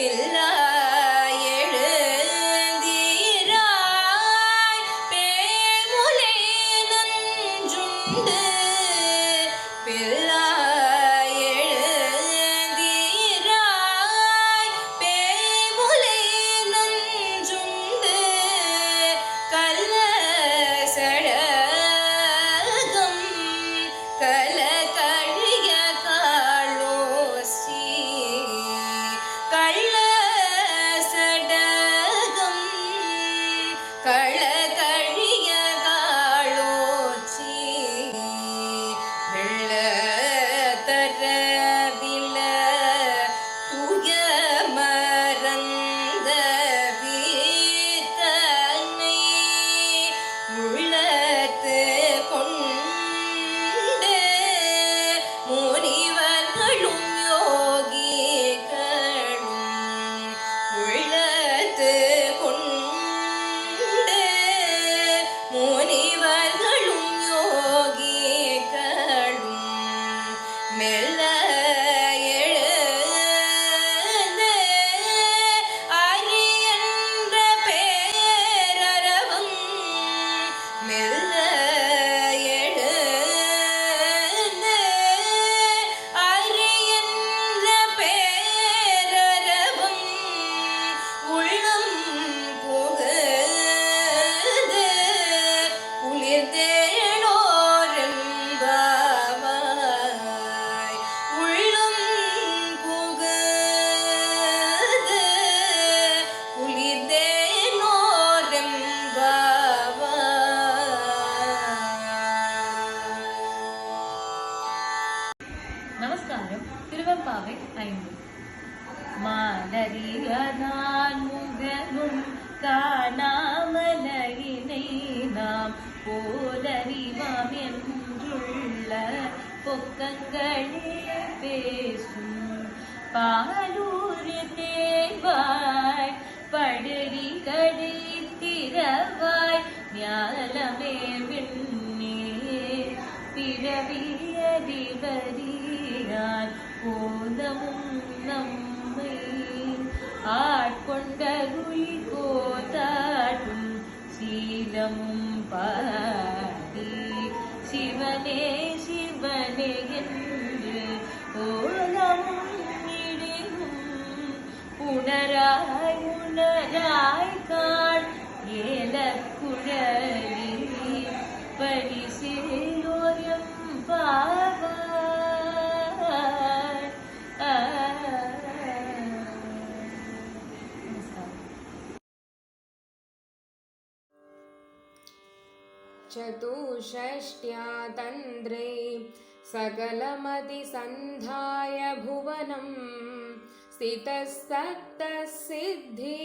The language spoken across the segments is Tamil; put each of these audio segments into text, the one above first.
பிள்ளாயெழுந்தீராய் பாலூர் தேவாய் படுரி கடித்திரவாய் திறவாய் ஞாலமே விண்ணே பிறவியறிவறியான் போதமும் நம்மை ஆட்கொண்டருள் கோதாடும் சீலமும் பாடி. சிவனே சிவனே என்று ஓ உணராய் உணராய் காண் ஏல குழலி பரிசேலோயம் பாவாய் நமஸ்காரம் चतुष्षष्ट्या तन्द्रे सकलमतिसन्धाय भुवनम् स्थितस्तत्तः सिद्धि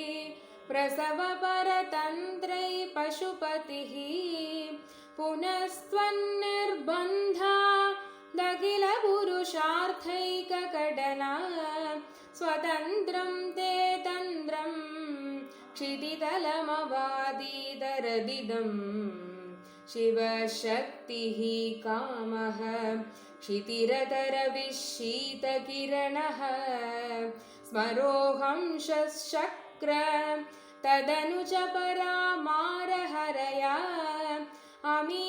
प्रसवपरतन्त्रै पशुपतिः पुनस्त्वन्निर्बन्धा दखिलपुरुषार्थैककडना स्वतन्त्रं ते तन्द्रम् क्षितितलमवादीतरदिदम् शिवशक्तिः कामः क्षितिरतरविशीतकिरणः स्मरोऽहं शक्र तदनु च परामारहरया अमीहल्लेखाभिः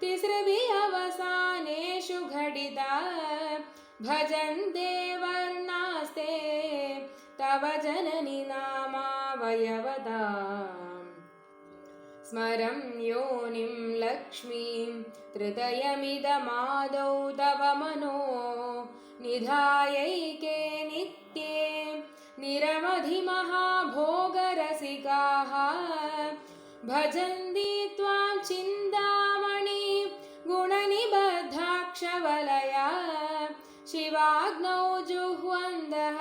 तिसृभिः अवसानेषु घटिता भजन्ते वर्णास्ते तव जननि नामावयवताम् स्मरं योनिं लक्ष्मीं त्रितयमिदमादौ तव मनो निधायैके नित्ये निरवधिमहाभोगरसिकाः। भजन्ति त्वां चिन्तामणि गुणनिबद्धाक्षवलया। शिवाग्नौ जुह्वन्दः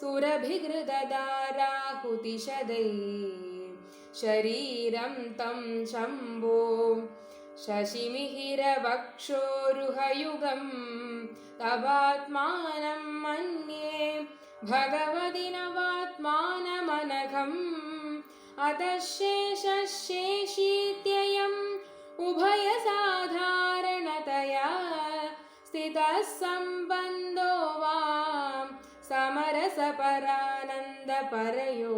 सुरभिघृतदाराहुतिशदै शरीरं तं शम्भो शशिमिहिरवक्षोरुहयुगं तवात्मानं मन्ये भगवति नवात्मानमनघम् अतः शेषशेषीत्ययम् उभयसाधारणतया स्थितः सम्बन्धो वां समरसपरानन्दपरयो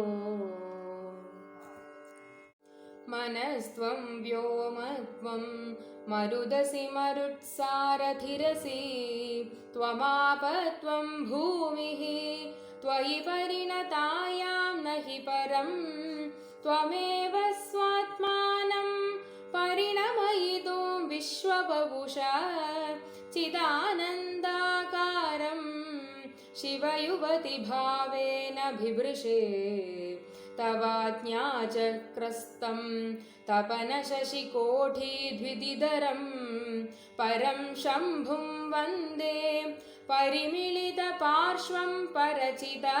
मनस्त्वं व्योमत्वं मरुदसि मरुत्सारथिरसि त्वमापत्वं भूमिः त्वयि परिणतायां न हि परं त्वमेव स्वात्मानं परिणमयितुं विश्वबभुषा चिदानन्दाकारं शिवयुवतिभावेन बिभृशे तवाज्ञा चक्रस्तं परं शम्भुं वन्दे परिमिलितपार्श्वं परचिता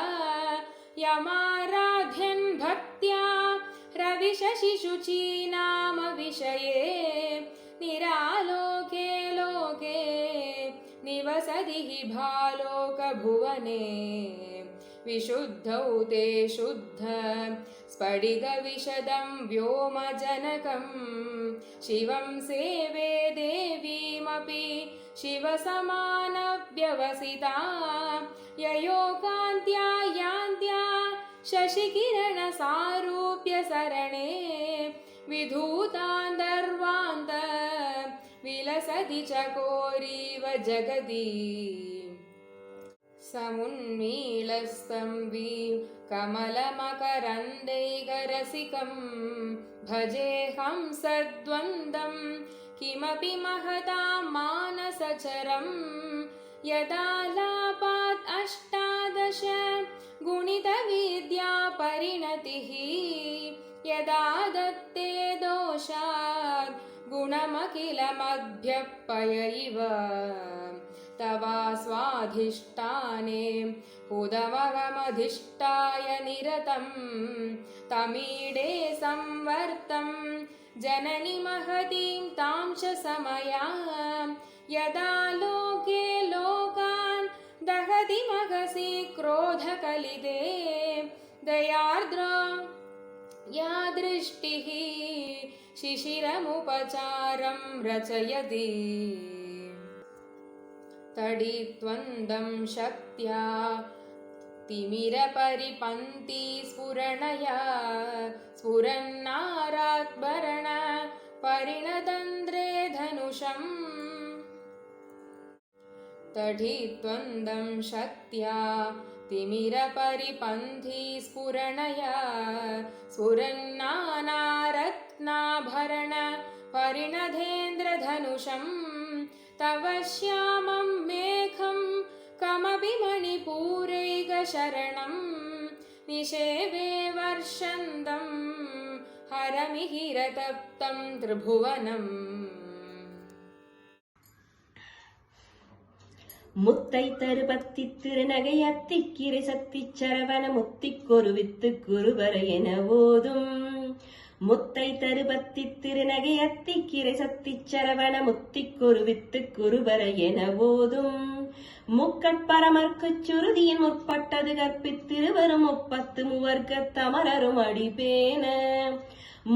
यमाराध्यन् भक्त्या रविशशिशुचीनाम विषये निरालोके लोके निवसति हि भालोकभुवने विशुद्धौ ते शुद्ध। स्फटिकविशदं व्योमजनकं शिवं सेवे देवीमपि शिवसमानव्यवसिता। ययोकान्त्या यान्त्या शशिकिरणसारूप्यसरणे। विधूतान्दर्वान्त विलसति चकोरीव जगति समुन्मीलस्तम्बी कमलमकरन्दैकरसिकं भजेऽहं सद्वन्द्वं किमपि महतां मानसचरं यदा लापात् अष्टादश गुणितविद्या परिणतिः यदा दत्ते दोषात् गुणमखिलमभ्यपय इव तवा स्वाधिष्ठाने। उदमगमधिष्ठाय निरतं तमीडे संवर्तं जननि महतीं तां च समया। यदा लोके लोकान् दहति महसि क्रोधकलिते दयार्द्रा या दृष्टिः शिशिरमुपचारं रचयति तडित्वन्दं शक्त्या तिमिरपरिपन्थी स्फुरणया स्फुरन्नारात्भरण परिणतन्द्रे धनुषम्। तडित्वन्दं शक्त्या तिमिरपरिपन्थी स्फुरणया स्फुरन्नानारत्नाभरण परिणधेन्द्रधनुषम् तव श्यामं मेघं कमपि मणिपूरैकशरणं निषेवे वर्षन्दं हरमिहिरतप्तं त्रिभुवनम् முத்தை தருபத்தி திருநகை அத்திக்கிரை சக்தி சரவண முத்திக்கொரு வித்து குருவர என ஓதும் முத்தை தருபத்தி திருநகை அத்திக்கிரை சத்தி சரவண முத்திக்கொரு குருவித்து குருவர என ஓதும். முக்கட்பரமர்க்கு சுருதியின் முற்பட்டது கற்பித்திருவரும் முப்பத்து மூவர்க்க தமரரும் அடிபேன.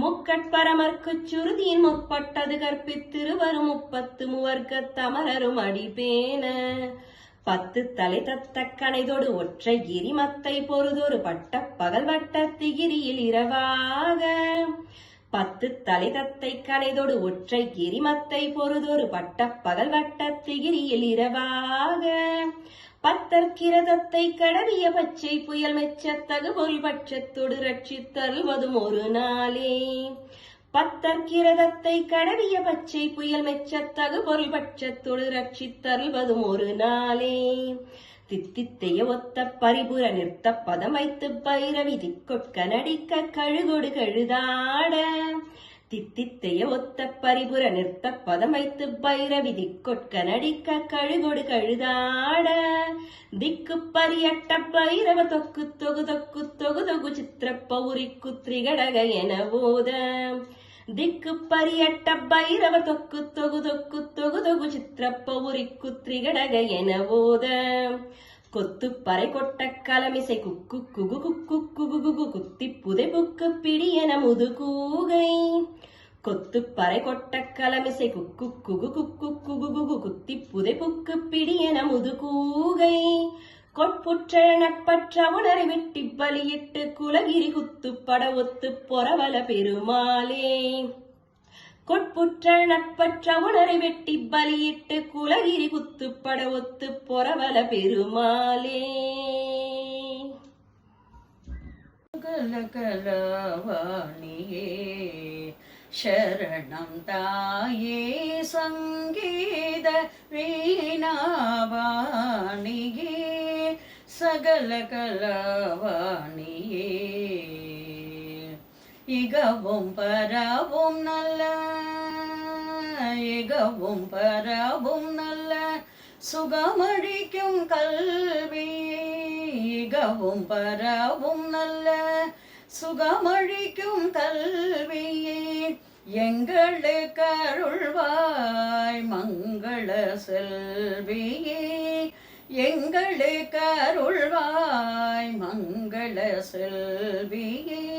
முக்கட்பரமர்க்கு சுருதியின் முற்பட்டது கற்பித்திருவரும் முப்பத்து மூவர்க்க தமரரும் அடிபேன. பத்து தலை தத்த கணைதொடு ஒற்றை கிரிமத்தை பொறுதொரு பட்ட பகல் வட்ட திகிரியில் இரவாக. பத்து தலை தத்தை கணைதொடு ஒற்றை கிரிமத்தை பொறுதொரு பட்ட பகல் வட்ட திகிரியில் இரவாக. பத்தற்கிரதத்தை கடவிய பச்சை புயல் மெச்சத்தகு பொருள் பட்சத்தொடு ரட்சித்தருவதும் ஒரு நாளே. பத்தற்கிரதத்தை கடவிய பச்சை புயல் மெச்சத்தகு பொருள் பட்சத்தொடு ரட்சித்தருவதும் ஒரு நாளே. தித்தித்தைய ஒத்த பரிபுர நிறுத்த பதம் வைத்து பைரவி திக்கொட்க நடிக்க கழுகொடு கழுதாட. தித்தித்தைய ஒத்த பரிபுர நிறுத்த பதமைத்து பைரவி திக்கொட்க நடிக்க கழுகொடு கழுதாட. திக்கு பரியட்ட பைரவ தொக்கு தொகு தொக்கு தொகு தொகு சித்திர பௌரி குத்ரிகடக என போத. திக்கு பரியட்ட பைரவ தொக்கு தொகு தொக்கு தொகு தொகு சித்திர பௌரி குத்ரிகடக என போத. கொத்து பறை கொட்ட கலமிசை குக்கு குகு குக்கு குகு குகு குத்தி புதை புக்கு பிடி என முதுகூகை. கொத்து பறை கொட்ட கலமிசை குக்கு குகு குக்கு குகு குகு குத்தி புதை புக்கு பிடி என முதுகூகை. கொட்புற்ற நட்பற்ற உணரை வெட்டி பலியிட்டு குலகிரி குத்து பட ஒத்து பொறவல பெருமாளே. கொட்புற்ற நட்பற்ற உணரை வெட்டி பலியிட்டு குலகிரி குத்துப்பட ஒத்து பொறவல பெருமாளே. கலகலவாணியே சரணம் தாயே சங்கீத வீணாவாணியே சகல கலவாணியே இகவும் பரவும் நல்ல இகவும் பரவும் நல்ல. சுகமழிக்கும் கல்வி இகவும் பரவும் நல்ல. சுகமழிக்கும் கல்வியே எங்களுக்கு கருள்வாய் மங்கள செல்வியே எங்களுக்கு கருள்வாய் மங்கள செல்வியே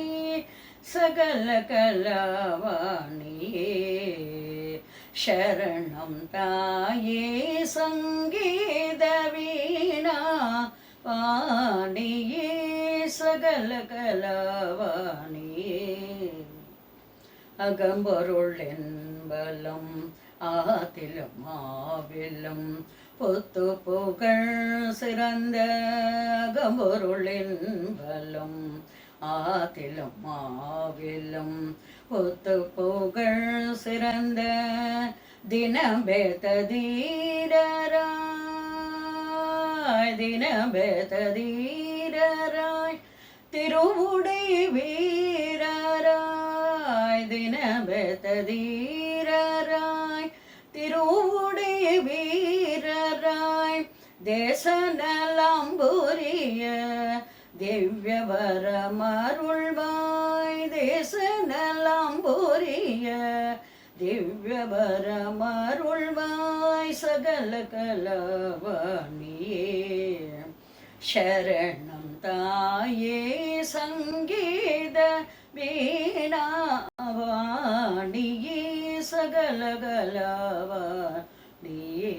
சகல கலாவாணியே சரணம் தாயே சங்கீத வீணா வாணியே சகல கலாவாணியே அகம்பொருள் என்பலம் ஆத்திலும் மாவிலும் புத்து புகழ் சிறந்த அகம்பொருள் என்பலம் ஆத்திலும் ஆவிலும். பொத்து புகழ் சிறந்த தினபேத தீரராய் தினபேத தீரராய் திருவுடை வீரராய் தினபேத தீரராய் திருவுடை வீரராய் திவ்யபரமருள்வாய் திவ்யவரமருள்வாய் தேசநலம்புரிய திவ்யபரமருள்வாய் சகல கலவாணியே சரணம் தாயே சங்கீத வீணாவாணியே சகல கலவாணியே